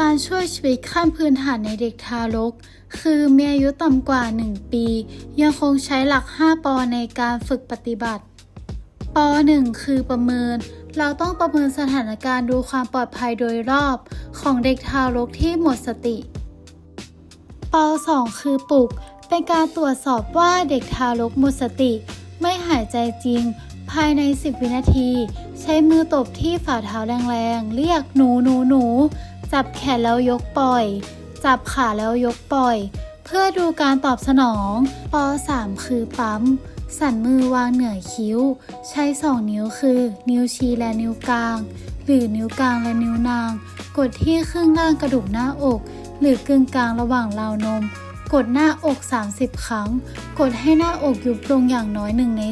การช่วยชีวิตขั้นพื้นฐานในเด็กทารก คือมีอายุต่ำกว่า 1 ปี ยังคงใช้หลัก 5 ปอในการฝึกปฏิบัติป .1 คือประเมิน เราต้องประเมินสถานการณ์ดูความปลอดภัยโดยรอบของเด็กทารกที่หมดสติป .2 คือปลุก เป็นการตรวจสอบว่าเด็กทารกหมดสติ ไม่หายใจจริง ภายใน 10 วินาที ใช้มือตบที่ฝ่าเท้าแรงๆ เรียกหนูหนูหนู จับแขนแล้วยกปล่อย จับขาแล้วยกปล่อย เพื่อดูการตอบสนอง ป .3 คือปั๊ม สั่นมือวางเหนือคิ้ว ใช้ 2 นิ้วคือ นิ้วชี้และนิ้วกลาง หรือนิ้วกลางและนิ้วนาง กดที่ครึ่งล่างกระดูกหน้าอก หรือกึ่งกลางระหว่างราวนม กดหน้าอก 30 ครั้ง กดให้หน้าอกยุบลงอย่างน้อย1ใน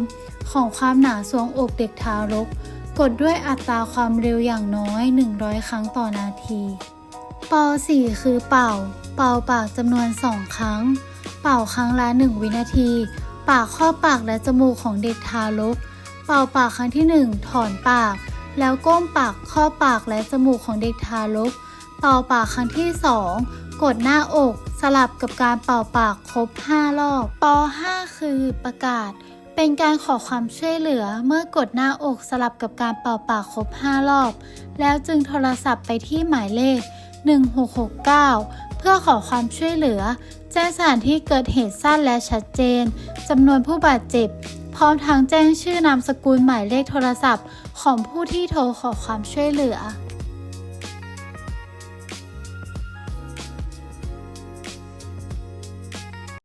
3ของความหนาทรวงอกเด็กทารก กดด้วยอัตราความเร็วอย่างน้อย 100 ครั้งต่อนาที ป .4 คือเป่า เป่าปากจำนวน 2 ครั้ง เป่าครั้งละ 1 วินาที ปากข้อปากและจมูกของเด็กทารก เป่าปากครั้งที่ 1 ถอนปาก แล้วก้มปากข้อปากและจมูกของเด็กทารก เป่าปากครั้งที่ 2 กดหน้าอก สลับกับการเป่าปากครบ 5 รอบ ป .5 คือประกาศ เป็นการขอความช่วยเหลือเมื่อกดหน้าอกสลับกับการเป่าปากครบ 5 รอบ แล้วจึงโทรศัพท์ไปที่หมายเลข 1669 เพื่อขอความช่วยเหลือ แจ้งสถานที่เกิดเหตุสั้นและชัดเจนจำนวนผู้บาดเจ็บ พร้อมทั้งแจ้งชื่อนามสกุลหมายเลขโทรศัพท์ ของผู้ที่โทรขอความช่วยเหลือ